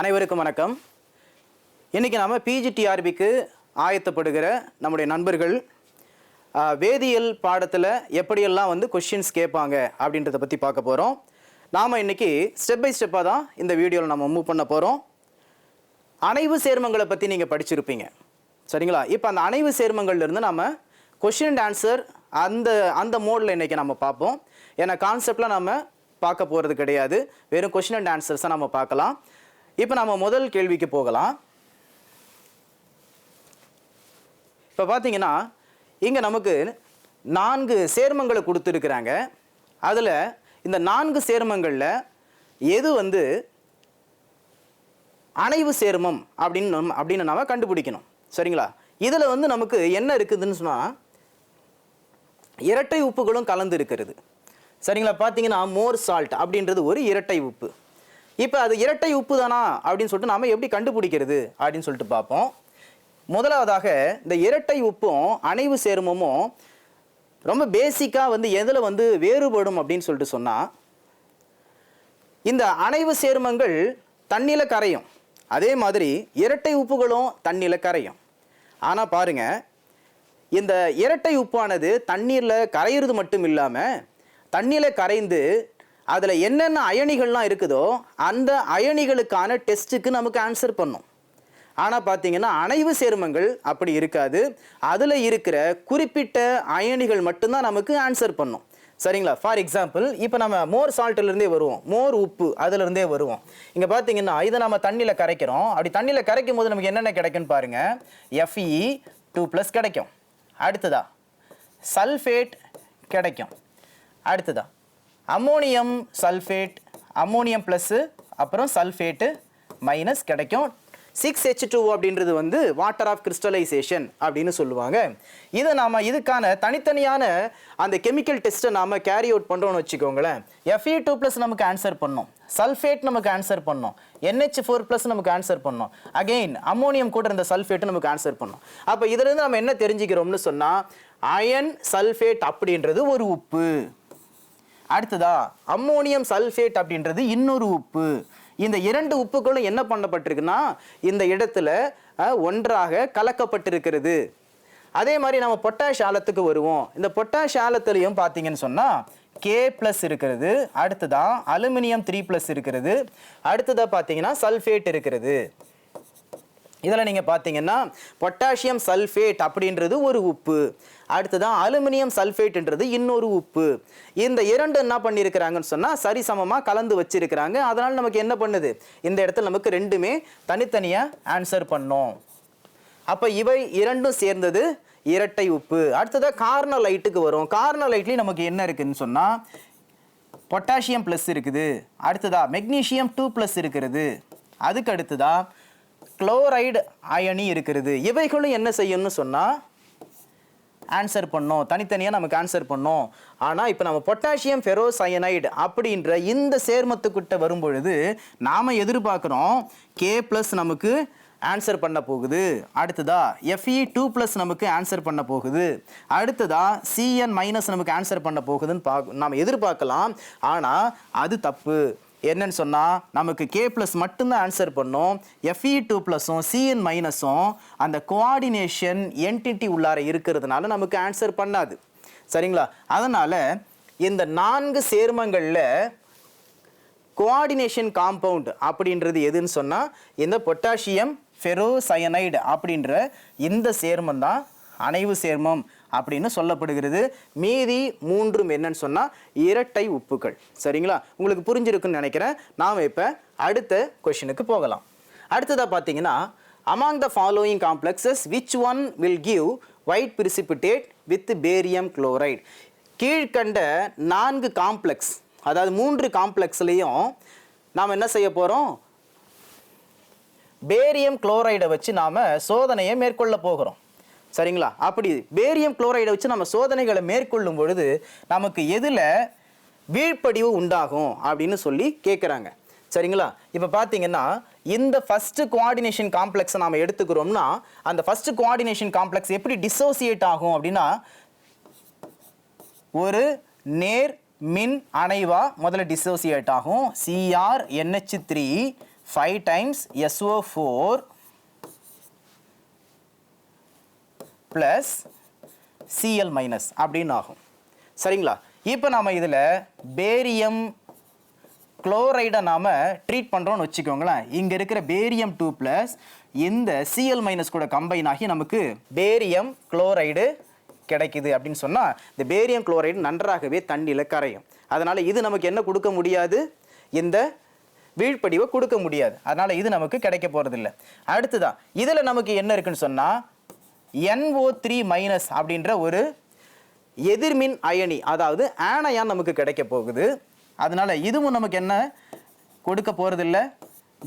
அனைவருக்கும் வணக்கம். இன்றைக்கி நாம் பிஜிடிஆர்பிக்கு ஆயத்தப்படுகிற நம்முடைய நண்பர்கள் வேதியியல் பாடத்தில் எப்படியெல்லாம் வந்து கொஷின்ஸ் கேட்பாங்க அப்படின்றத பற்றி பார்க்க போகிறோம் நாம் இன்றைக்கி ஸ்டெப் பை ஸ்டெப்பாக தான் இந்த வீடியோவில் நம்ம மூவ் பண்ண போகிறோம் அணைவு சேர்மங்களை பற்றி நீங்கள் படிச்சிருப்பீங்க. சரிங்களா? இப்போ அந்த அணைவு சேர்மங்கள்லேருந்து நம்ம கொஷின் அண்ட் ஆன்சர் அந்த அந்த மோடில் இன்றைக்கி நம்ம பார்ப்போம். ஏன்னா கான்செப்டில் நம்ம பார்க்க போகிறது கிடையாது. வெறும் கொஷின் அண்ட் ஆன்சர்ஸை நம்ம பார்க்கலாம். இப்போ நம்ம முதல் கேள்விக்கு போகலாம். இப்போ பார்த்தீங்கன்னா இங்கே நமக்கு நான்கு சேர்மங்களை கொடுத்துருக்குறாங்க. அதில் இந்த நான்கு சேர்மங்களில் எது வந்து அணைவு சேர்மம் அப்படின்னு நம் அப்படின்னு நாம கண்டுபிடிக்கணும். சரிங்களா? இதில் வந்து நமக்கு என்ன இருக்குதுன்னு சொன்னால் இரட்டை உப்புகளும் கலந்து இருக்கிறது. சரிங்களா? பார்த்தீங்கன்னா மோர் சால்ட் அப்படின்றது ஒரு இரட்டை உப்பு. இப்போ அது இரட்டை உப்பு தானா அப்படின்னு சொல்லிட்டு நாம் எப்படி கண்டுபிடிக்கிறது அப்படின்னு சொல்லிட்டு பார்ப்போம். முதலாவதாக இந்த இரட்டை உப்பும் அணைவு சேர்மமும் ரொம்ப பேசிக்காக வந்து எதில் வந்து வேறுபடும் அப்படின்னு சொல்லிட்டு சொன்னால் இந்த அணைவு சேர்மங்கள் தண்ணியில் கரையும். அதே மாதிரி இரட்டை உப்புகளும் தண்ணியில் கரையும். ஆனால் பாருங்க இந்த இரட்டை உப்பானது தண்ணீரில் கரையிறது மட்டும் இல்லாமல் தண்ணியில் கரைந்து அதில் என்னென்ன அயனிகள்லாம் இருக்குதோ அந்த அயனிகளுக்கான டெஸ்ட்டுக்கு நமக்கு ஆன்சர் பண்ணும். ஆனால் பார்த்தீங்கன்னா அணைவு சேர்மங்கள் அப்படி இருக்காது. அதில் இருக்கிற குறிப்பிட்ட அயனிகள் மட்டும்தான் நமக்கு ஆன்சர் பண்ணும். சரிங்களா? ஃபார் எக்ஸாம்பிள் இப்போ நம்ம மோர் சால்ட்டிலேருந்தே வருவோம். மோர் உப்பு அதுலேருந்தே வருவோம். இங்கே பார்த்தீங்கன்னா இதை நம்ம தண்ணியில் கரைக்கிறோம். அப்படி தண்ணியில் கரைக்கும் போது நமக்கு என்னென்ன கிடைக்குன்னு பாருங்கள் எஃப்இ டூ ப்ளஸ் கிடைக்கும். அடுத்ததா சல்ஃபேட் கிடைக்கும். அடுத்ததா அம்மோனியம் சல்ஃபேட் அம்மோனியம் ப்ளஸ்ஸு அப்புறம் சல்ஃபேட்டு மைனஸ் கிடைக்கும். சிக்ஸ் ஹெச் டூ அப்படின்றது வந்து வாட்டர் ஆஃப் கிறிஸ்டலைசேஷன் அப்படின்னு சொல்லுவாங்க. இதை நாம் இதுக்கான தனித்தனியான அந்த கெமிக்கல் டெஸ்ட்டை நாம் கேரி அவுட் பண்ணுறோம்னு வச்சுக்கோங்களேன். எஃப்இ டூ ப்ளஸ் நமக்கு ஆன்சர் பண்ணோம். சல்ஃபேட் நமக்கு ஆன்சர் பண்ணோம். என்ஹெச் ஃபோர் ப்ளஸ் நமக்கு ஆன்சர் பண்ணோம். அகெயின் அம்மோனியம் கூட இருந்த சல்ஃபேட்டு நமக்கு ஆன்சர் பண்ணோம். அப்போ இதிலிருந்து நம்ம என்ன தெரிஞ்சுக்கிறோம்னு சொன்னால் அயன் சல்ஃபேட் அப்படின்றது ஒரு உப்பு. அடுத்ததா அம்மோனியம் சல்ஃபேட் அப்படின்றது இன்னொரு உப்பு. இந்த இரண்டு உப்புகளும் என்ன பண்ணப்பட்டிருக்குன்னா இந்த இடத்துல ஒன்றாக கலக்கப்பட்டிருக்கிறது. அதே மாதிரி நம்ம பொட்டாஷ் ஆலத்துக்கு வருவோம். இந்த பொட்டாஷ் ஆலத்துலையும் பார்த்தீங்கன்னு சொன்னால் கே ப்ளஸ் இருக்கிறது. அடுத்ததான் அலுமினியம் த்ரீ ப்ளஸ் இருக்கிறது. அடுத்ததாக பார்த்தீங்கன்னா சல்ஃபேட் இருக்கிறது. இதில் நீங்கள் பார்த்தீங்கன்னா பொட்டாசியம் சல்ஃபேட் அப்படின்றது ஒரு உப்பு. அடுத்ததான் அலுமினியம் சல்ஃபேட்ன்றது இன்னொரு உப்பு. இந்த இரண்டு என்ன பண்ணியிருக்கிறாங்கன்னு சொன்னால் சரிசமமாக கலந்து வச்சிருக்கிறாங்க. அதனால் நமக்கு என்ன பண்ணுது? இந்த இடத்துல நமக்கு ரெண்டுமே தனித்தனியாக ஆன்சர் பண்ணோம். அப்போ இவை இரண்டும் சேர்ந்தது இரட்டை உப்பு. அடுத்ததாக கார்னலைட்டுக்கு வரும். கார்னலைட்லேயும் நமக்கு என்ன இருக்குதுன்னு சொன்னால் பொட்டாசியம் ப்ளஸ் இருக்குது. அடுத்ததா மெக்னீசியம் டூ ப்ளஸ் இருக்கிறது. அதுக்கு அடுத்ததாக குளோரைடு அயனி இருக்கிறது. இவைகளும் என்ன செய்யணும்னு சொன்னால் ஆன்சர் பண்ணோம். தனித்தனியாக நமக்கு ஆன்சர் பண்ணோம். ஆனால் இப்போ நம்ம பொட்டாசியம் ஃபெரோசயனைடு அப்படின்ற இந்த சேர்மத்துக்கிட்ட வரும்பொழுது நாம் எதிர்பார்க்குறோம் கே ப்ளஸ் நமக்கு ஆன்சர் பண்ண போகுது. அடுத்ததா எஃப்இ டூ ப்ளஸ் நமக்கு ஆன்சர் பண்ண போகுது. அடுத்ததா சிஎன் மைனஸ் நமக்கு ஆன்சர் பண்ண போகுதுன்னு பார்க்க நாம் எதிர்பார்க்கலாம். ஆனால் அது தப்பு. என்னன்னு சொன்னால் நமக்கு கே ப்ளஸ் மட்டும்தான் ஆன்சர் பண்ணும். எஃப்இ டூ ப்ளஸும் சிஎன் மைனஸும் அந்த கோஆர்டினேஷன் என்டிட்டி உள்ளார இருக்கிறதுனால நமக்கு ஆன்சர் பண்ணாது. சரிங்களா? அதனால் இந்த நான்கு சேர்மங்களில் கோஆர்டினேஷன் காம்பவுண்ட் அப்படின்றது எதுன்னு சொன்னால் இந்த பொட்டாசியம் ஃபெரோசயனைடு அப்படின்ற இந்த சேர்மம் தான் அணைவு சேர்மம். அப்படின்னு சொல்லப்படுகிறது. மீதி மூன்றும் என்னன்னு சொன்னால் இரட்டை உப்புகள் சரிங்களா? உங்களுக்கு புரிஞ்சிருக்குன்னு நினைக்கிறேன். நாம் இப்போ அடுத்த கொஷினுக்கு போகலாம். அடுத்ததாக பார்த்தீங்கன்னா among the following complexes which one will give white precipitate with barium chloride கீழ்கண்ட நான்கு காம்ப்ளெக்ஸ் அதாவது மூன்று காம்ப்ளெக்ஸ்லேயும் நாம் என்ன செய்ய போகிறோம் பேரியம் குளோரைடை வச்சு நாம் சோதனையை மேற்கொள்ள போகிறோம். சரிங்களா? அப்படி பேரியம் குளோரைடை வச்சு நம்ம சோதனைகளை மேற்கொள்ளும் பொழுது நமக்கு எதில் வீழ்ப்படிவு உண்டாகும் அப்படின்னு சொல்லி கேட்குறாங்க சரிங்களா? இப்போ பார்த்தீங்கன்னா இந்த ஃபஸ்ட்டு கோஆர்டினேஷன் காம்ப்ளெக்ஸை நாம் எடுத்துக்கிறோம்னா அந்த ஃபஸ்ட்டு கோஆர்டினேஷன் காம்ப்ளெக்ஸ் எப்படி டிசோசியேட் ஆகும் அப்படின்னா ஒரு நேர் மின் அணைவா முதல்ல டிசோசியேட் ஆகும். CR NH three five times SO four plus CL minus அப்படின்னு ஆகும் சரிங்களா? இப்போ நாம் இதில் பேரியம் குளோரைடை நாம் ட்ரீட் பண்ணுறோன்னு வச்சுக்கோங்களேன். இங்கே இருக்கிற பேரியம் டூ ப்ளஸ் இந்த சிஎல் மைனஸ் கூட கம்பைன் ஆகி நமக்கு பேரியம் குளோரைடு கிடைக்குது அப்படின்னு சொன்னால் இந்த பேரியம் குளோரைடு நன்றாகவே தண்ணியில் கரையும். அதனால் இது நமக்கு என்ன கொடுக்க முடியாது? இந்த வீழ்ப்படிவை கொடுக்க முடியாது. அதனால் இது நமக்கு கிடைக்க போகிறதில்ல அடுத்ததான் இதில் நமக்கு என்ன இருக்குன்னு சொன்னால் என்ஓ த்ரீ மைனஸ் அப்படின்ற ஒரு எதிர்மின் அயனி அதாவது ஆனயான் நமக்கு கிடைக்க போகுது. அதனால் இதுவும் நமக்கு என்ன? கொடுக்க போகிறதில்ல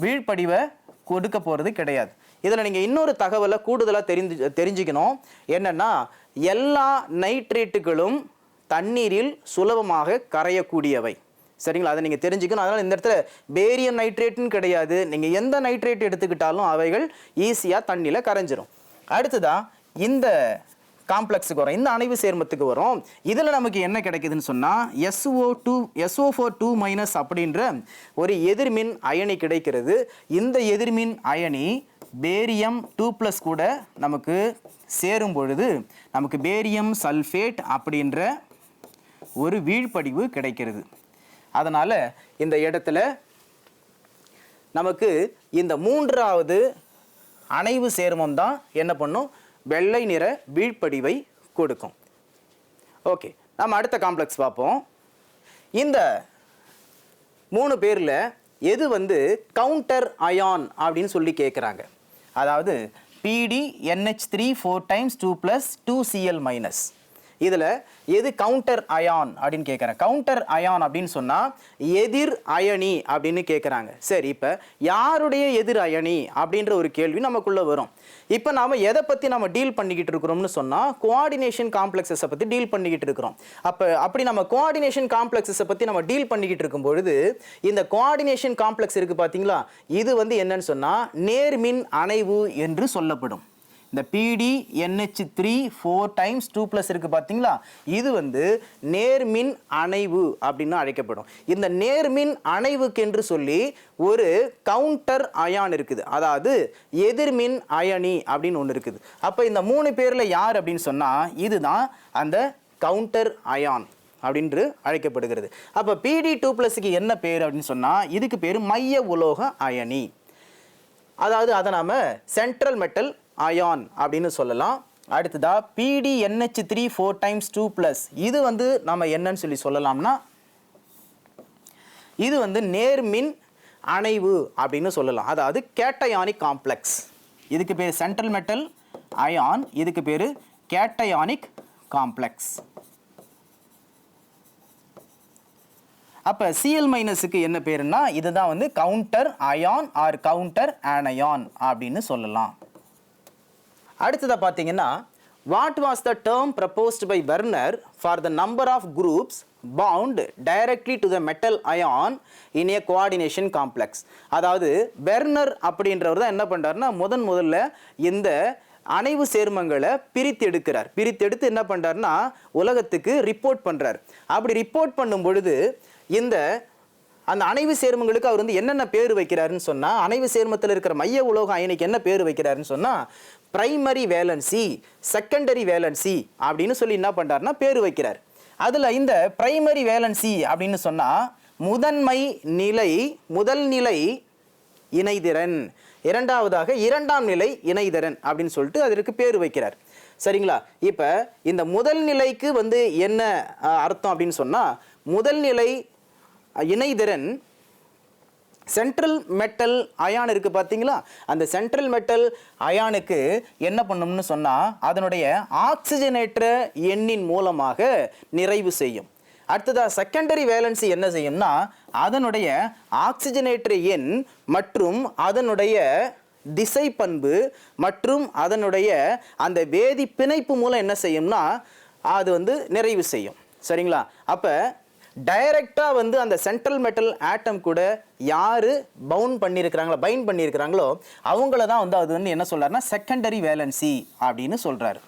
வீழ்ப்படிவை கொடுக்க போகிறது கிடையாது. இதில் நீங்கள் இன்னொரு தகவலை கூடுதலாக தெரிஞ்சு தெரிஞ்சுக்கணும். என்னென்னா எல்லா நைட்ரேட்டுகளும் தண்ணீரில் சுலபமாக கரையக்கூடியவை. சரிங்களா? அதை நீங்கள் தெரிஞ்சுக்கணும். அதனால் இந்த இடத்துல பேரியம் நைட்ரேட்டுன்னு கிடையாது. நீங்கள் எந்த நைட்ரேட் எடுத்துக்கிட்டாலும் அவைகள் ஈஸியாக தண்ணியில் கரைஞ்சிரும். அடுத்ததாக இந்த காம்ப்ளெக்ஸுக்கு வரும் இந்த அணைவு சேர்மத்துக்கு வரும். இதில் நமக்கு என்ன கிடைக்குதுன்னு சொன்னால் SO two SO four two minus அப்படின்ற ஒரு எதிர்மின் அயனி கிடைக்கிறது. இந்த எதிர்மின் அயனி பேரியம் டூ ப்ளஸ் கூட நமக்கு சேரும் பொழுது நமக்கு பேரியம் சல்ஃபேட் அப்படின்ற ஒரு வீழ்ப்படிவு கிடைக்கிறது. அதனால் இந்த இடத்துல நமக்கு இந்த மூன்றாவது அணைவு சேர்மம் தான் என்ன பண்ணும்? வெள்ளை நிற வீழ்ப்படிவை கொடுக்கும். ஓகே நம்ம அடுத்த காம்ப்ளெக்ஸ் பார்ப்போம். இந்த மூணு பேரில் எது வந்து கவுண்டர் அயான் அப்படின்னு சொல்லி கேட்குறாங்க அதாவது PT NH three four times two plus two CL minus இதில் எது கவுண்டர் அயான் அப்படின்னு கேட்குறேன் கவுண்டர் அயான் அப்படின்னு சொன்னால் எதிர் அயனி அப்படின்னு கேட்குறாங்க சரி இப்போ யாருடைய எதிர் அயனி அப்படின்ற ஒரு கேள்வி நமக்குள்ளே வரும். இப்போ நாம் எதை பற்றி நம்ம டீல் பண்ணிக்கிட்டு இருக்கிறோம்னு சொன்னால் கோஆர்டினேஷன் காம்ப்ளெக்ஸஸை பற்றி டீல் பண்ணிக்கிட்டு இருக்கிறோம். அப்போ அப்படி நம்ம கோஆர்டினேஷன் காம்ப்ளெக்ஸஸை பற்றி நம்ம டீல் பண்ணிக்கிட்டு இருக்கும் பொழுது இந்த கோஆர்டினேஷன் காம்ப்ளெக்ஸ் இருக்குது பார்த்தீங்களா இது வந்து என்னன்னு சொன்னால் நேர்மின் அணைவு என்று சொல்லப்படும். இந்த PT NH three four times two plus இருக்குது பார்த்தீங்களா? இது வந்து நேர்மின் அணைவு அப்படின்னு அழைக்கப்படும். இந்த நேர்மின் அணைவுக்கென்று சொல்லி ஒரு கவுண்டர் அயான் இருக்குது. அதாவது எதிர்மின் அயனி அப்படின்னு ஒன்று இருக்குது. அப்போ இந்த மூணு பேரில் யார் அப்படின்னு சொன்னால் இதுதான் அந்த கவுண்டர் அயான் அப்படின்று அழைக்கப்படுகிறது. அப்போ பிடி டூ ப்ளஸுக்கு என்ன பேர் அப்படின்னு சொன்னால் இதுக்கு பேர் மைய உலோக அயனி. அதாவது அதை நாம் சென்ட்ரல் மெட்டல் அயான் அப்படின்னு சொல்லலாம். அடுத்ததா PT NH three four times two plus இது வந்து நம்ம என்னன்னு சொல்லி சொல்லலாம்னா இது வந்து நேர்மின் அணைவு அப்படின்னு சொல்லலாம். அதாவது கேட்டயானிக் காம்ப்ளெக்ஸ் இதுக்கு பேர் சென்ட்ரல் மெட்டல் அயான் இதுக்கு பேர் கேட்டயானிக் காம்ப்ளெக்ஸ் அப்போ சிஎல் மைனஸுக்கு என்ன பேருன்னா இதுதான் வந்து counter ion are counter anion அப்படின்னு சொல்லலாம். அடுத்ததாக பார்த்தீங்கன்னா what was the term proposed by Werner for the number of groups bound directly to the metal ion in a coordination complex அதாவது வெர்னர் அப்படின்றவர் தான் என்ன பண்ணுறாருன்னா முதன் முதல்ல இந்த அணைவு சேர்மங்களை பிரித்து எடுக்கிறார். பிரித்து எடுத்து என்ன பண்ணுறாருன்னா உலகத்துக்கு ரிப்போர்ட் பண்ணுறார் அப்படி ரிப்போர்ட் பண்ணும் பொழுது இந்த அந்த அணைவு சேர்மங்களுக்கு அவர் வந்து என்னென்ன பேர் வைக்கிறாருன்னு சொன்னால் அணைவு சேர்மத்தில் இருக்கிற மைய உலோக அயனிக்கு என்ன பேர் வைக்கிறாருன்னு சொன்னால் பிரைமரி வேலன்சி செகண்டரி வேலன்சி அப்படின்னு சொல்லி என்ன பண்ணுறாருன்னா பேர் வைக்கிறார். அதில் இந்த பிரைமரி வேலன்சி அப்படின்னு சொன்னால் முதன்மை நிலை முதல் நிலை இணைதிறன். இரண்டாவதாக இரண்டாம் நிலை இணைதிறன் அப்படின்னு சொல்லிட்டு அதற்கு பேர் வைக்கிறார். சரிங்களா? இப்போ இந்த முதல் நிலைக்கு வந்து என்ன அர்த்தம் அப்படின்னு சொன்னால் முதல் நிலை இணைதிறன் சென்ட்ரல் மெட்டல் அயான் இருக்குது பார்த்தீங்களா? அந்த சென்ட்ரல் மெட்டல் அயானுக்கு என்ன பண்ணும்னு சொன்னால் அதனுடைய ஆக்சிஜனேற்ற எண்ணின் மூலமாக நிறைவு செய்யும். அடுத்ததாக செகண்டரி வேலன்சி என்ன செய்யும்னா அதனுடைய ஆக்சிஜனேற்ற எண் மற்றும் அதனுடைய திசை பண்பு மற்றும் அதனுடைய அந்த வேதி பிணைப்பு மூலம் என்ன செய்யும்னா அது வந்து நிறைவு செய்யும். சரிங்களா? அப்போ டைரக்டாக வந்து அந்த சென்ட்ரல் மெட்டல் ஆட்டம் கூட யார் பவுண்ட் பண்ணியிருக்கிறாங்களோ பைண்ட் பண்ணியிருக்கிறாங்களோ அவங்கள தான் வந்து அது வந்து என்ன சொல்கிறாருன்னா செகண்டரி வேலன்சி அப்படின்னு சொல்கிறாரு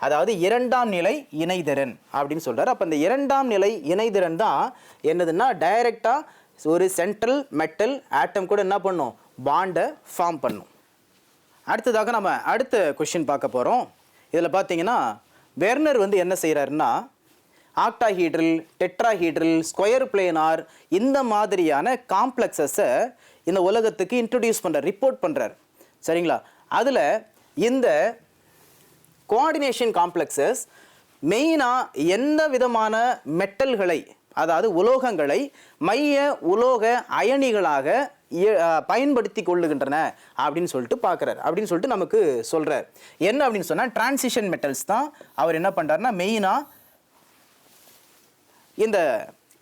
அதாவது இரண்டாம் நிலை இணைதிறன் அப்படின்னு சொல்கிறார் அப்போ இந்த இரண்டாம் நிலை இணைதிறன் தான் என்னதுன்னா டைரக்டாக ஒரு சென்ட்ரல் மெட்டல் ஆட்டம் கூட என்ன பண்ணும்? பாண்டை ஃபார்ம் பண்ணும். அடுத்ததாக நம்ம அடுத்த கொஷின் பார்க்க போகிறோம் இதில் பார்த்தீங்கன்னா வெர்னர் வந்து என்ன செய்கிறாருன்னா ஆக்டாஹீட்ரல் டெட்ராஹீட்ரல் ஸ்கொயர் பிளேனார் இந்த மாதிரியான காம்ப்ளெக்ஸஸை இந்த உலகத்துக்கு இன்ட்ரடியூஸ் பண்ணுறார் ரிப்போர்ட் பண்ணுறார் சரிங்களா? அதில் இந்த கோஆர்டினேஷன் காம்ப்ளெக்ஸஸ் மெயினாக எந்த விதமான மெட்டல்களை அதாவது உலோகங்களை மைய உலோக அயனிகளாக பயன்படுத்தி கொள்ளுகின்றன அப்படின்னு சொல்லிட்டு பார்க்குறாரு. அப்படின்னு சொல்லிட்டு நமக்கு சொல்கிறார் என்ன அப்படின்னு சொன்னால் டிரான்சிஷன் மெட்டல்ஸ் தான். அவர் என்ன பண்ணுறாருன்னா மெயினாக இந்த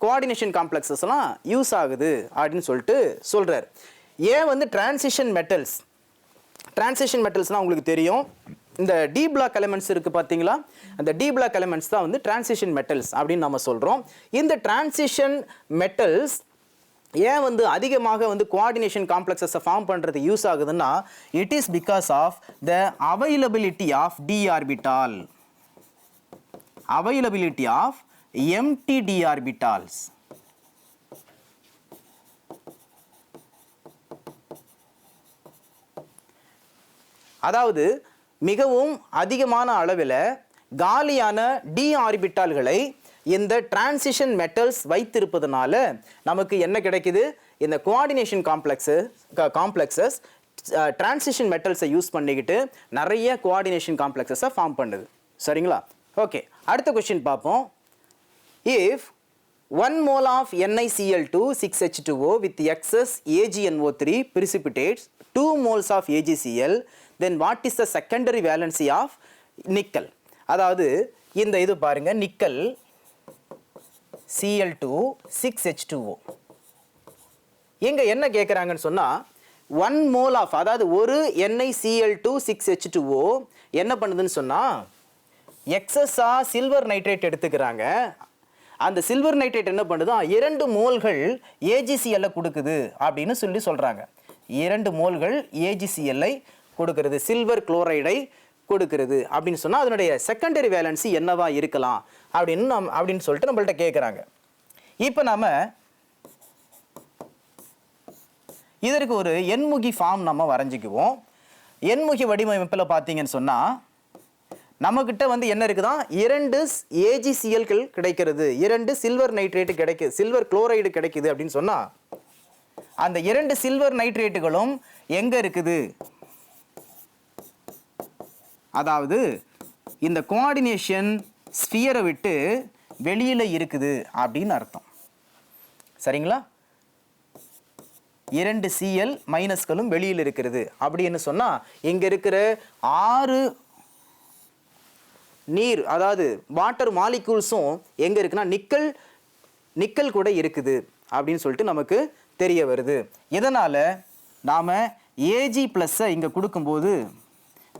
கோஆர்டினேஷன் காம்ப்ளெக்ஸஸ்லாம் யூஸ் ஆகுது அப்படின்னு சொல்லிட்டு சொல்கிறார் ஏன் வந்து டிரான்சிஷன் மெட்டல்ஸ் டிரான்சிஷன் மெட்டல்ஸ்னால் உங்களுக்கு தெரியும். இந்த டி பிளாக் எலமெண்ட்ஸ் இருக்குது பார்த்தீங்களா அந்த டி பிளாக் எலமெண்ட்ஸ் தான் வந்து டிரான்சிஷன் மெட்டல்ஸ் அப்படின்னு நம்ம சொல்கிறோம் இந்த டிரான்சிஷன் மெட்டல்ஸ் ஏன் வந்து அதிகமாக வந்து கோஆர்டினேஷன் காம்ப்ளெக்ஸஸை ஃபார்ம் பண்ணுறது யூஸ் ஆகுதுன்னா it is because of the availability of D orbital availability of empty d orbitals அதாவது மிகவும் அதிகமான அளவில் காலியான டி ஆர்பிட்டால்களை இந்த டிரான்சிஷன் மெட்டல்ஸ் வைத்திருப்பதனால நமக்கு என்ன கிடைக்குது? இந்த கோஆர்டினேஷன் காம்ப்ளெக்ஸு காம்ப்ளெக்ஸஸ் டிரான்சிஷன் மெட்டல்ஸை யூஸ் பண்ணிக்கிட்டு நிறைய கோஆர்டினேஷன் காம்ப்ளெக்ஸஸை ஃபார்ம் பண்ணுது. சரிங்களா? ஓகே அடுத்த கொஷின் பார்ப்போம். If 1 mole of NiCl2 6H2O with excess AgNO3 precipitates 2 moles of AgCl then what is the secondary valency of nickel அதாவது இந்த இது பாருங்க நிக்கல் Cl2 6H2O இங்க என்ன கேட்குறாங்கன்னு சொன்னா ஒன் மோல் ஆஃப் அதாவது ஒரு NiCl2 6H2O என்ன பண்ணுதுன்னு சொன்னா எக்ஸஸா சில்வர் நைட்ரேட் எடுத்துக்கிறாங்க அந்த சில்வர் நைட்ரேட் என்ன பண்ணுதா இரண்டு மோல்கள் ஏஜிசிஎல்ல கொடுக்குது அப்படின்னு சொல்லி சொல்றாங்க. இரண்டு மோல்கள் ஏஜிசிஎல்லை கொடுக்கிறது சில்வர் குளோரைடை கொடுக்கிறது அப்படின்னு சொன்னால் அதனுடைய செகண்டரி வேலன்சி என்னவா இருக்கலாம் அப்படின்னு நம் அப்படின்னு சொல்லிட்டு நம்மள்ட்ட கேட்குறாங்க இப்போ நாம் இதற்கு ஒரு எண்முகி ஃபார்ம் நம்ம வரைஞ்சிக்குவோம். எண்முகி வடிவமைப்பில் பார்த்தீங்கன்னு சொன்னால் நம்மக்கிட்ட வந்து என்ன இருக்குதான் இரண்டு ஏஜிசிஎல்கள் கிடைக்கிறது. இரண்டு சில்வர் நைட்ரேட்டு கிடைக்குது சில்வர் குளோரைடு கிடைக்குது அப்படின்னு சொன்னால் அந்த இரண்டு சில்வர் நைட்ரேட்டுகளும் எங்கே இருக்குது? அதாவது இந்த கோஆர்டினேஷன் ஸ்பியரை விட்டு வெளியில் இருக்குது அப்படின்னு அர்த்தம். சரிங்களா? இரண்டு சிஎல் மைனஸ்களும் வெளியில் இருக்கிறது அப்படின்னு சொன்னால் இங்கே இருக்கிற ஆறு நீர் அதாவது வாட்டர் மாலிகூல்ஸும் எங்கே இருக்குன்னா நிக்கல் நிக்கல் கூட இருக்குது அப்படின்னு சொல்லிட்டு நமக்கு தெரிய வருது. இதனால் நாம் ஏஜி ப்ளஸ்ஸை இங்கே கொடுக்கும்போது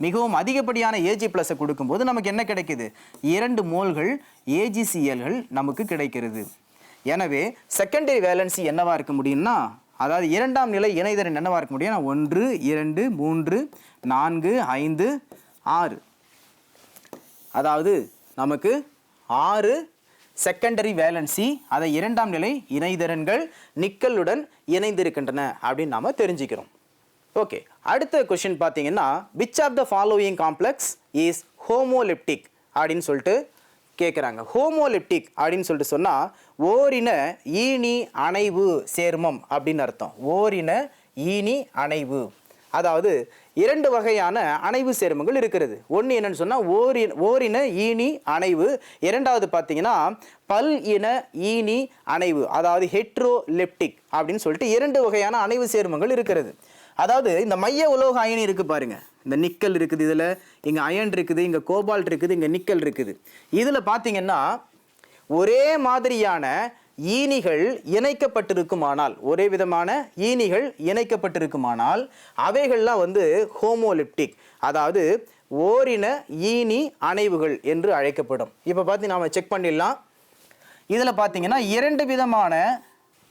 மிகவும் அதிகப்படியான ஏஜி ப்ளஸ்ஸை கொடுக்கும்போது நமக்கு என்ன கிடைக்குது? இரண்டு மோல்கள் ஏஜிசிஎல்கள் நமக்கு கிடைக்கிறது. எனவே செகண்டரி வேலன்சி என்னவாக இருக்க முடியும்னா அதாவது இரண்டாம் நிலை இணைதரன் என்னவாக இருக்க முடியும்னா ஒன்று இரண்டு மூன்று நான்கு ஐந்து ஆறு. அதாவது நமக்கு ஆறு செகண்டரி வேலன்சி அதை இரண்டாம் நிலை இணைதிறன்கள் நிக்கலுடன் இணைந்திருக்கின்றன அப்படின்னு நாம் தெரிஞ்சுக்கிறோம். ஓகே அடுத்த கொஷின் பார்த்தீங்கன்னா which of the following complex is homoleptic அப்படின்னு சொல்லிட்டு கேட்குறாங்க ஹோமோலிப்டிக் அப்படின்னு சொல்லிட்டு சொன்னால் ஓரின ஈனி அணைவு சேர்மம் அப்படின்னு அர்த்தம். ஓரின ஈனி அணைவு. அதாவது இரண்டு வகையான அணைவு சேர்மங்கள் இருக்கிறது. ஒன்று என்னன்னு சொன்னால் ஓரின ஓரின ஈனி அணைவு. இரண்டாவது பார்த்தீங்கன்னா பல் இன ஈனி அணைவு அதாவது ஹெட்ரோலெப்டிக் அப்படின்னு சொல்லிட்டு இரண்டு வகையான அணைவு சேர்மங்கள் இருக்கிறது. அதாவது இந்த மைய உலோக அயனி இருக்குது பாருங்க. இந்த நிக்கல் இருக்குது இதில் இங்கே அயன் இருக்குது இங்கே கோபால்ட் இருக்குது இங்கே நிக்கல் இருக்குது. இதில் பார்த்தீங்கன்னா ஒரே மாதிரியான ஈனிகள் இணைக்கப்பட்டிருக்குமானால் ஒரே விதமான ஈனிகள் இணைக்கப்பட்டிருக்குமானால் அவைகள்லாம் வந்து ஹோமோலிப்டிக் அதாவது ஓரின ஈனி அணைவுகள் என்று அழைக்கப்படும். இப்போ பார்த்து நாம செக் பண்ணிடலாம். இதில் பார்த்தீங்கன்னா இரண்டு விதமான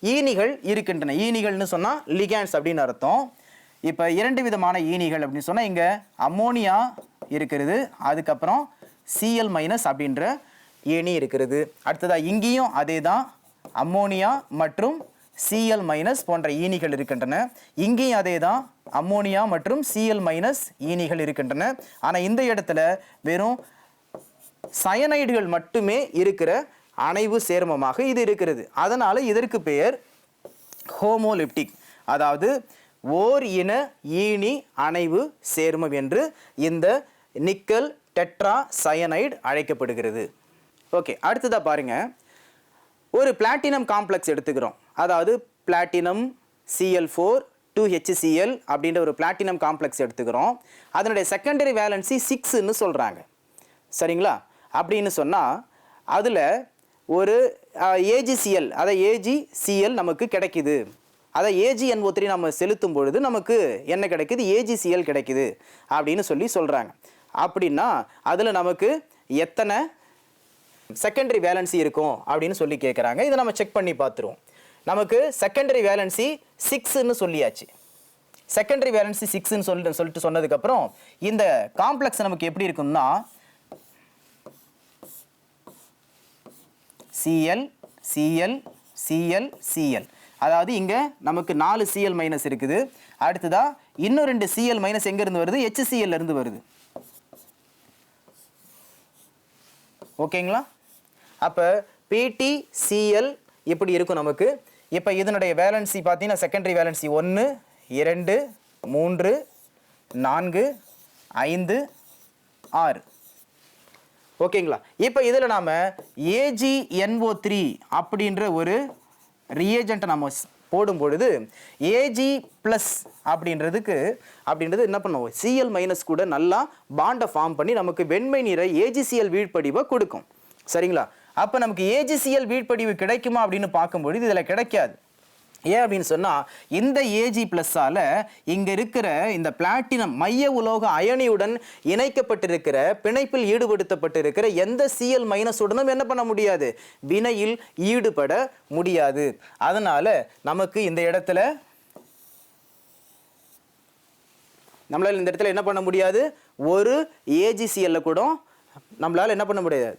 ஈனிகள் இருக்கின்றன. ஈனிகள்னு சொன்னால் லிகான்ஸ் அப்படின்னு அர்த்தம். இப்போ இரண்டு விதமான ஈனிகள் அப்படின்னு சொன்னால் இங்கே அம்மோனியா இருக்கிறது அதுக்கப்புறம் சிஎல் மைனஸ் அப்படின்ற ஏணி இருக்கிறது. அடுத்ததாக இங்கேயும் அதே தான் அம்மோனியா மற்றும் சிஎல் மைனஸ் போன்ற ஈனிகள் இருக்கின்றன. இங்கேயும் அதே தான் அம்மோனியா மற்றும் சிஎல் மைனஸ் ஈனிகள் இருக்கின்றன. ஆனால் இந்த இடத்துல வெறும் சயனைடுகள் மட்டுமே இருக்கிற அணைவு சேர்மமாக இது இருக்கிறது. அதனால் இதற்கு பெயர் ஹோமோலிப்டிக் அதாவது ஓர் இன ஈனி அணைவு சேர்மம் என்று இந்த நிக்கல் டெட்ரா சயனைடு அழைக்கப்படுகிறது. ஓகே அடுத்ததாக பாருங்கள் ஒரு பிளாட்டினம் காம்ப்ளெக்ஸ் எடுத்துக்கிறோம். அதாவது platinum CL four two HCCL அப்படின்ற ஒரு பிளாட்டினம் காம்ப்ளெக்ஸ் எடுத்துக்கிறோம். அதனுடைய செகண்டரி வேலன்சி சிக்ஸுன்னு சொல்கிறாங்க சரிங்களா? அப்படின்னு சொன்னால் அதில் ஒரு ஏஜிசிஎல் அதை ஏஜிசிஎல் நமக்கு கிடைக்குது. அதை ஏஜிஎன்ஓ த்ரீ நம்ம செலுத்தும் பொழுது நமக்கு என்ன கிடைக்குது? ஏஜிசிஎல் கிடைக்குது அப்படின்னு சொல்லி சொல்கிறாங்க அப்படின்னா அதில் நமக்கு எத்தனை செகண்டரி வேலன்சி இருக்கும் அப்படின்னு சொல்லி கேட்குறாங்க இதை நம்ம செக் பண்ணி பார்த்துருவோம். நமக்கு செகண்டரி வேலன்சி சிக்ஸ்ன்னு சொல்லியாச்சு. செகண்டரி வேலன்சி சிக்ஸ்ன்னு சொல்லிட்டு சொல்லிட்டு சொன்னதுக்கப்புறம் இந்த காம்ப்ளெக்ஸ் நமக்கு எப்படி இருக்கும்னா சிஎல் சிஎல் சிஎல் சிஎல் அதாவது இங்கே நமக்கு நாலு சிஎல் மைனஸ் இருக்குது. அடுத்ததா இன்னும் ரெண்டு சிஎல் மைனஸ் எங்கேருந்து வருது? ஹெச்சிஎல்லேருந்து இருந்து வருது. ஓகேங்களா அப்போ பிடிசிஎல் இப்படி இருக்கும் நமக்கு? இப்போ இதனுடைய வேலன்சி பார்த்தீங்கன்னா செகண்டரி வேலன்சி ஒன்று இரண்டு மூன்று நான்கு ஐந்து ஆறு. ஓகேங்களா? இப்போ இதில் நாம் ஏஜிஎன்ஓ த்ரீ அப்படின்ற ஒரு ரியேஜெண்ட்டை நம்ம போடும் பொழுது ஏஜி ப்ளஸ் அப்படின்றதுக்கு அப்படின்றது என்ன பண்ணுவோம்? சிஎல் மைனஸ் கூட நல்லா பாண்டை ஃபார்ம் பண்ணி நமக்கு வெண்மை நிற ஏஜிசிஎல் வீழ்ப்படிவை கொடுக்கும். சரிங்களா? அப்போ நமக்கு ஏஜிசிஎல் வீட்படிவு கிடைக்குமா அப்படின்னு பார்க்கும்பொழுது இதில் கிடைக்காது. ஏன் அப்படின்னு சொன்னால் இந்த ஏஜி ப்ளஸ்ஸால் இங்கே இருக்கிற இந்த பிளாட்டினம் மைய உலோக அயனியுடன் இணைக்கப்பட்டிருக்கிற பிணைப்பில் ஈடுபடுத்தப்பட்டிருக்கிற எந்த சிஎல் மைனஸுடனும் என்ன பண்ண முடியாது? வினையில் ஈடுபட முடியாது. அதனால் நமக்கு இந்த இடத்துல நம்மளால் இந்த இடத்துல என்ன பண்ண முடியாது? ஒரு ஏஜிசிஎல்ல கூட நம்மளால் என்ன பண்ண முடியாது?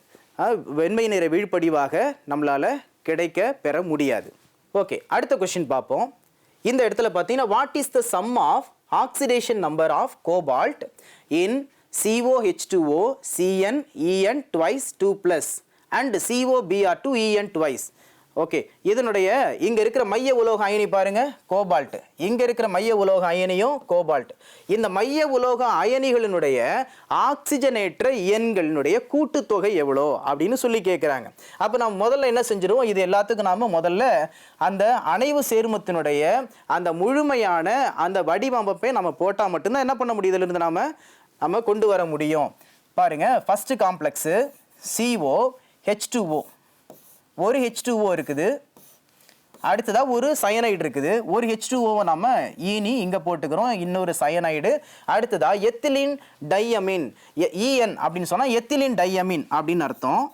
வெண்மை நிற வீழ்படிவாக நம்மளால் கிடைக்க பெற முடியாது. ஓகே அடுத்த கொஷின் பார்ப்போம். இந்த இடத்துல பார்த்தீங்கன்னா what is the sum of oxidation number of cobalt in COH2O CN EN twice 2 plus and COBr2 EN twice? Okay. இதனுடைய இங்கே இருக்கிற மைய உலோக அயனி பாருங்க கோபால்ட். இங்கே இருக்கிற மைய உலோக அயனியும் கோபால்ட். இந்த மைய உலோக அயனிகளினுடைய ஆக்சிஜனேற்ற எண்களினுடைய கூட்டுத்தொகை எவ்வளோ அப்படின்னு சொல்லி கேட்குறாங்க அப்போ நம்ம முதல்ல என்ன செஞ்சிருவோம்? இது எல்லாத்துக்கும் நாம் முதல்ல அந்த அணைவு சேர்மத்தினுடைய அந்த முழுமையான அந்த வடிவமைப்பை நம்ம போட்டால் மட்டும்தான் என்ன பண்ண முடியுது இதிலிருந்து நம்ம கொண்டு வர முடியும். பாருங்க first complex CO H two O ஒரு H2O இருக்குது. அடுத்ததாக ஒரு சயனைடு இருக்குது. ஒரு H2O நம்ம ஈனி இங்கே போட்டுக்கிறோம். இன்னொரு சயனைடு அடுத்ததாக எத்திலின் டையமின். இஎன் அப்படின்னு சொன்னால் எத்திலின் டையமின் அப்படின்னு அர்த்தம்.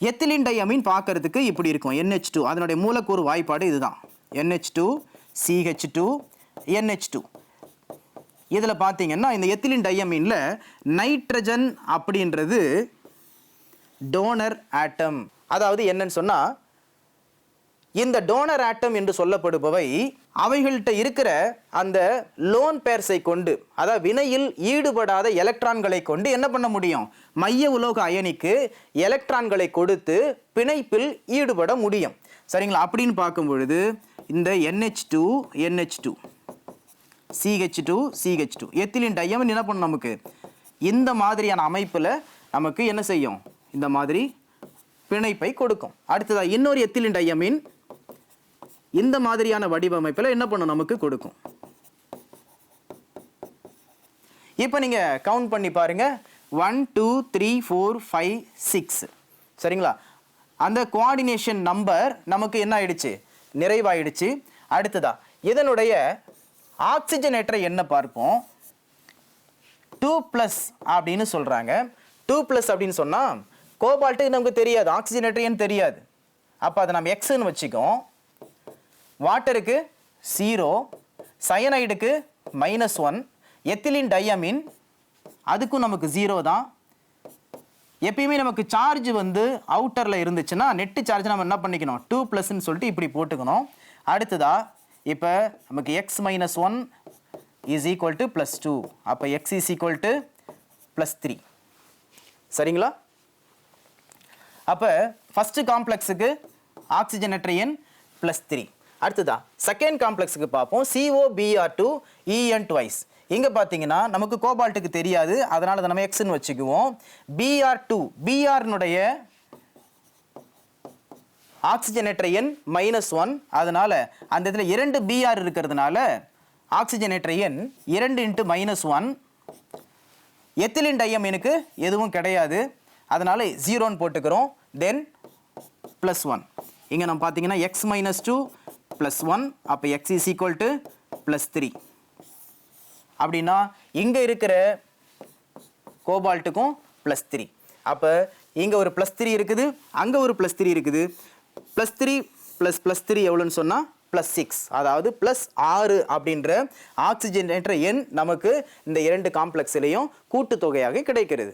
எத்திலின் டையமின் பார்க்கறதுக்கு இப்படி இருக்கும். என்ஹெச் டூ அதனுடைய மூலக்கூறு வாய்ப்பாடு இதுதான். NH two CH two NH two இதில் பார்த்தீங்கன்னா இந்த எத்திலின் டையமீனில் நைட்ரஜன் அப்படின்றது டோனர் ஆட்டம். அதாவது என்னன்னு சொன்னால் இந்த டோனர் ஆட்டம் என்று சொல்லப்படுபவை அவைகள்கிட்ட இருக்கிற அந்த லோன் பேர்ஸை கொண்டு அதாவது வினையில் ஈடுபடாத எலக்ட்ரான்களை கொண்டு என்ன பண்ண முடியும்? மைய உலோக அயனிக்கு எலக்ட்ரான்களை கொடுத்து பிணைப்பில் ஈடுபட முடியும். சரிங்களா? அப்படின்னு பார்க்கும் பொழுது இந்த NH two NH two CH two CH two ethylene diamine என்ன பண்ணும் நமக்கு? இந்த மாதிரியான அமைப்பில் நமக்கு என்ன செய்யும்? இந்த மாதிரி பிணைப்பை கொடுக்கும். அடுத்ததாக இன்னொரு எத்திலின் டையமின் இந்த மாதிரியான வடிவமைப்பில் என்ன பண்ணும் நமக்கு கொடுக்கும். இப்போ நீங்கள் கவுண்ட் பண்ணி பாருங்க. One two three four five six சரிங்களா? அந்த கோஆர்டினேஷன் நம்பர் நமக்கு என்ன ஆயிடுச்சு? நிறைவாயிடுச்சு. அடுத்ததா இதனுடைய ஆக்சிஜனேற்ற என்ன பார்ப்போம். டூ ப்ளஸ் அப்படின்னு சொல்கிறாங்க டூ ப்ளஸ் அப்படின்னு சொன்னால் கோபால்ட்டு நமக்கு தெரியாது. ஆக்சிஜனேற்ற தெரியாது. அப்போ அதை நம்ம எக்ஸ்ன்னு வச்சுக்கோம். வாட்டருக்கு ஜீரோ சயனைடுக்கு மைனஸ் ஒன் எத்திலின் டையமின் அதுக்கும் நமக்கு ஜீரோ தான். எப்பயுமே நமக்கு சார்ஜ் வந்து அவுட்டரில் இருந்துச்சுன்னா நெட்டு சார்ஜ் நம்ம என்ன பண்ணிக்கணும்? டூ ப்ளஸ்ன்னு சொல்லிட்டு இப்படி போட்டுக்கணும். அடுத்ததாக இப்போ நமக்கு X minus one is equal to plus two அப்போ X is equal to plus three சரிங்களா? அப்போ ஃபஸ்ட்டு காம்ப்ளெக்ஸுக்கு ஆக்சிஜன் எண் ப்ளஸ் த்ரீ அடுத்ததா செகண்ட் காம்ப்ளெக்ஸுக்கு பார்ப்போம். சிஓபிஆர் டூ இஎன் டுவைஸ் இங்கே பார்த்தீங்கன்னா நமக்கு கோபால்ட்டுக்கு தெரியாது. அதனால் அதை நம்ம எக்ஸ்ன்னு வச்சுக்குவோம். பிஆர் டூ பிஆர்னுடைய ஆக்சிஜனேற்ற எண் மைனஸ் ஒன் அதனால் அந்த இடத்துல இரண்டு பிஆர் இருக்கிறதுனால ஆக்சிஜனேற்ற எண் இரண்டு இன்ட்டு மைனஸ் ஒன் எத்திலின் டையமீனுக்கு எதுவும் கிடையாது. அதனால் ஜீரோன்னு போட்டுக்கிறோம். தென் ப்ளஸ் ஒன் இங்கே நம்ம பார்த்தீங்கன்னா X minus two plus one அப்போ X is equal to plus three அப்படின்னா இங்கே இருக்கிற கோபால்ட்டுக்கும் ப்ளஸ் த்ரீ அப்போ இங்கே ஒரு ப்ளஸ் த்ரீ இருக்குது அங்கே ஒரு ப்ளஸ் த்ரீ இருக்குது. Plus three plus plus three எவ்வளோன்னு சொன்னால் ப்ளஸ் சிக்ஸ் அதாவது ப்ளஸ் ஆறு அப்படின்ற ஆக்சிஜனேற்ற எண் நமக்கு இந்த இரண்டு காம்ப்ளெக்ஸ்லையும் கூட்டுத்தொகையாக கிடைக்கிறது.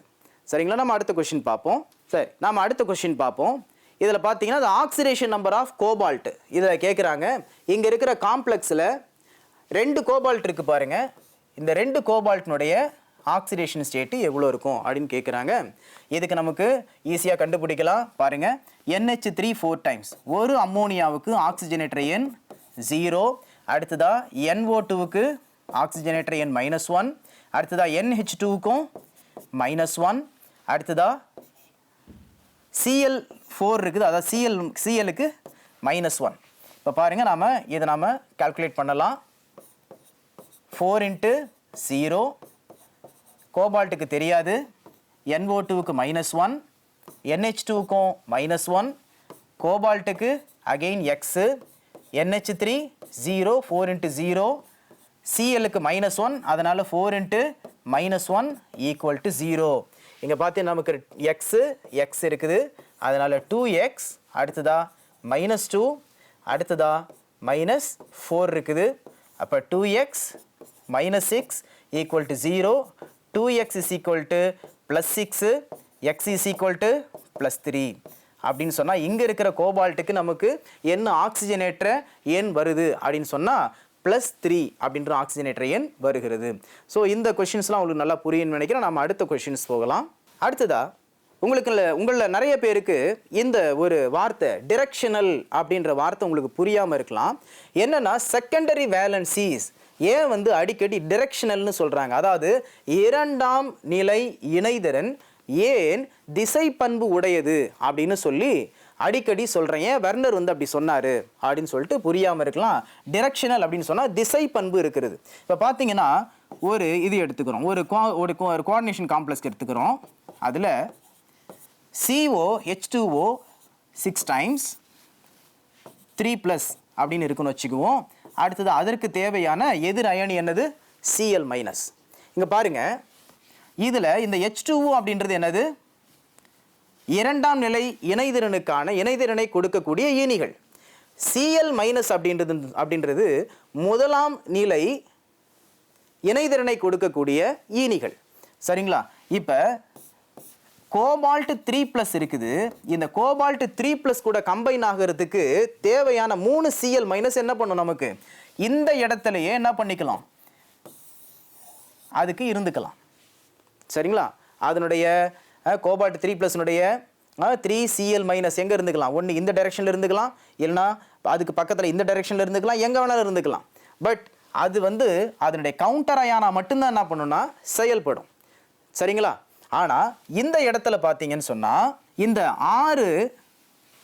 சரிங்களா? நம்ம அடுத்த கொஷின் பார்ப்போம். சரி நம்ம அடுத்த கொஷின் பார்ப்போம். இதில் பார்த்தீங்கன்னா அது ஆக்சிடேஷன் நம்பர் ஆஃப் கோபால்ட் இதில் கேட்குறாங்க இங்கே இருக்கிற காம்ப்ளெக்ஸில் ரெண்டு கோபால்ட் இருக்குது பாருங்க. இந்த ரெண்டு கோபால்ட்னுடைய ஆக்சிடேஷன் ஸ்டேட்டு எவ்வளோ இருக்கும் அப்படின்னு கேட்குறாங்க இதுக்கு நமக்கு ஈஸியாக கண்டுபிடிக்கலாம்? பாருங்கள் என்ஹெச் த்ரீ ஃபோர் டைம்ஸ் ஒரு அம்மோனியாவுக்கு ஆக்சிஜனேட்டர் எண் ஜீரோ அடுத்ததா என்ஓ டூவுக்கு ஆக்சிஜனேட்டர் எண் மைனஸ் ஒன் அடுத்ததா என்ஹெச் டூவுக்கும் மைனஸ் ஒன் அடுத்ததா சிஎல் ஃபோர் இருக்குது. அதாவது சிஎல் சிஎலுக்கு மைனஸ் ஒன் இப்போ பாருங்கள் நாம் இதை நாம் கால்குலேட் பண்ணலாம். ஃபோர் இன்ட்டு ஜீரோ கோபால்ட்டுக்கு தெரியாது. என்ஓ டூவுக்கு மைனஸ் ஒன் என்ஹெச் டூக்கும் minus one கோபால்ட்டுக்கு again X NH three zero four into zero சிஎலுக்கு minus one அதனால் four into minus one equal to zero இங்கே பார்த்தீங்கன்னா நமக்கு எக்ஸு எக்ஸ் இருக்குது. அதனால் டூ எக்ஸ் அடுத்ததா மைனஸ் டூ அடுத்ததா மைனஸ் ஃபோர் இருக்குது. அப்போ two X minus six equal to zero two X is equal to plus six X is equal to plus three அப்படின்னு சொன்னால் இங்கே இருக்கிற கோபால்ட்டுக்கு நமக்கு என்ன ஆக்சிஜனேற்ற எண் வருது. அப்படின்னு சொன்னால் ப்ளஸ் த்ரீ அப்படின்ற ஆக்சிஜனேற்ற எண் வருகிறது. ஸோ இந்த கொஷின்ஸ்லாம் உங்களுக்கு நல்லா புரியும்னு நினைக்கிறேன். நம்ம அடுத்த கொஷின்ஸ் போகலாம். அடுத்ததா உங்களுக்கு உங்களில் நிறைய பேருக்கு இந்த ஒரு வார்த்தை டிரெக்ஷனல் அப்படின்ற வார்த்தை உங்களுக்கு புரியாமல் இருக்கலாம். என்னென்னா செகண்டரி வேலன்சிஸ் ஏன் வந்து அடிக்கடி டிரெக்ஷனல்னு சொல்கிறாங்க அதாவது இரண்டாம் நிலை இணைதிறன் ஏன் திசை பண்பு உடையது அப்படின்னு சொல்லி அடிக்கடி சொல்கிறேன் ஏன் வெர்னர் வந்து அப்படி சொன்னார் அப்படின்னு சொல்லிட்டு புரியாமல் இருக்கலாம். டிரெக்ஷனல் அப்படின்னு சொன்னால் திசை பண்பு இருக்கிறது. இப்போ பார்த்தீங்கன்னா ஒரு இது எடுத்துக்கிறோம். ஒரு கோ ஒரு ஒரு கோஆர்டினேஷன் காம்ப்ளெக்ஸ் எடுத்துக்கிறோம். அதில் CO H two O six times three plus அப்படின்னு இருக்குன்னு வச்சுக்குவோம். அடுத்தது அதற்கு தேவையான எதிர் அயனி என்னது? சிஎல் மைனஸ் இங்கே பாருங்க. இதில் இந்த ஹெச் டூஓ அப்படின்றது என்னது? இரண்டாம் நிலை இணைதிறனுக்கான இணைதிறனை கொடுக்கக்கூடிய ஈனிகள் சிஎல் மைனஸ் அப்படின்றது அப்படின்றது முதலாம் நிலை இணைதிறனை கொடுக்கக்கூடிய ஈனிகள் சரிங்களா? இப்போ கோபால்ட் த்ரீ ப்ளஸ் இருக்குது. இந்த கோபால்ட் த்ரீ ப்ளஸ் கூட கம்பைன் ஆகிறதுக்கு தேவையான மூணு சிஎல் மைனஸ் என்ன பண்ணும் நமக்கு? இந்த இடத்துலையே என்ன பண்ணிக்கலாம்? அதுக்கு இருந்துக்கலாம். சரிங்களா? அதனுடைய கோபால்ட் த்ரீ ப்ளஸ்னுடைய த்ரீ சிஎல் மைனஸ் எங்கே இருந்துக்கலாம்? ஒன்று இந்த டைரெக்ஷனில் இருந்துக்கலாம். இல்லைனா அதுக்கு பக்கத்தில் இந்த டைரெக்ஷனில் இருந்துக்கலாம். எங்கே வேணாலும் இருந்துக்கலாம். பட் அது வந்து அதனுடைய கவுண்டர் அயானா மட்டும்தான் என்ன பண்ணுன்னா செயல்படும். சரிங்களா? ஆனால் இந்த இடத்துல பார்த்தீங்கன்னு சொன்னால் இந்த ஆறு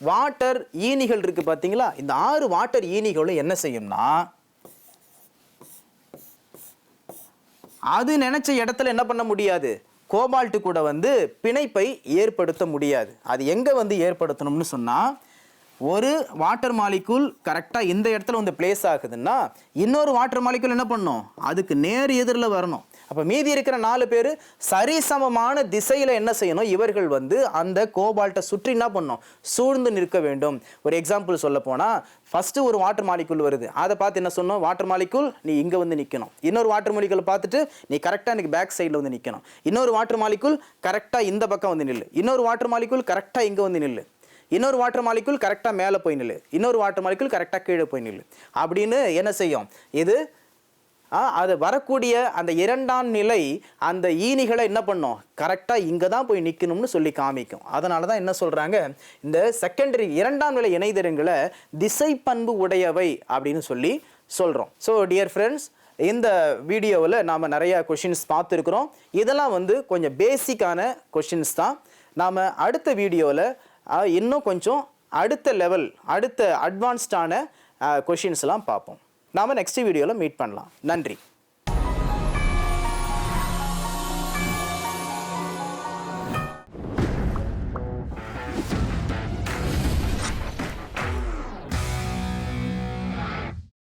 வாட்டர் ஈனிகள் இருக்குது பார்த்தீங்களா இந்த ஆறு வாட்டர் ஈனிகளும் என்ன செய்யும்னா அது நினைச்ச இடத்துல என்ன பண்ண முடியாது? கோபால்ட்டு கூட வந்து பிணைப்பை ஏற்படுத்த முடியாது. அது எங்கே வந்து ஏற்படுத்தணும்னு சொன்னால் ஒரு வாட்டர் மாலிக்குள் கரெக்டாக இந்த இடத்துல வந்து பிளேஸ் ஆகுதுன்னா இன்னொரு வாட்டர் மாலிக்குள் என்ன பண்ணும்? அதுக்கு நேர் எதிரில் வரணும். அப்போ மீதி இருக்கிற நாலு பேர் சரிசமமான திசையில் என்ன செய்யணும்? இவர்கள் வந்து அந்த கோபால்ட்டை சுற்றி என்ன பண்ணணும்? சூழ்ந்து நிற்க வேண்டும். ஒரு எக்ஸாம்பிள் சொல்ல போனால் ஃபஸ்ட்டு ஒரு வாட்டர் மாலிக்குள் வருது. அதை பார்த்து என்ன சொன்னோம்? வாட்டர் மாலிக்குள் நீ இங்கே வந்து நிற்கணும் இன்னொரு வாட்டர் மாலிக்குள் பார்த்துட்டு நீ கரெக்டாக எனக்கு பேக் சைடில் வந்து நிற்கணும் இன்னொரு வாட்டர் மாலிக்குள் கரெக்டாக இந்த பக்கம் வந்து நில்லு. இன்னொரு வாட்டர் மாலிக்குள் கரெக்டாக இங்கே வந்து நில்லு. இன்னொரு வாட்டர் மாலிக்குள் கரெக்டாக மேலே போய் நில்லு. இன்னொரு வாட்டர் மாலிக்குள் கரெக்டாக கீழே போய் நில்லு. அப்படின்னு என்ன செய்யும்? இது அது வரக்கூடிய அந்த இரண்டாம் நிலை அந்த ஈனிகளை என்ன பண்ணும்? கரெக்டாக இங்கே தான் போய் நிற்கணும்னு சொல்லி காமிக்கும். அதனால தான் என்ன சொல்கிறாங்க இந்த செகண்டரி இரண்டாம் நிலை இணைதிறங்களை திசை பண்பு உடையவை அப்படின்னு சொல்லி சொல்கிறோம் ஸோ டியர் ஃப்ரெண்ட்ஸ் இந்த வீடியோவில் நாம் நிறையா கொஷின்ஸ் பார்த்துருக்குறோம். இதெல்லாம் வந்து கொஞ்சம் பேசிக்கான கொஷின்ஸ் தான். நாம் அடுத்த வீடியோவில் இன்னும் கொஞ்சம் அடுத்த லெவல் அடுத்த அட்வான்ஸ்டான கொஷின்ஸ்லாம் பார்ப்போம். நாம் நெக்ஸ்ட் வீடியோவில் மீட் பண்ணலாம். நன்றி.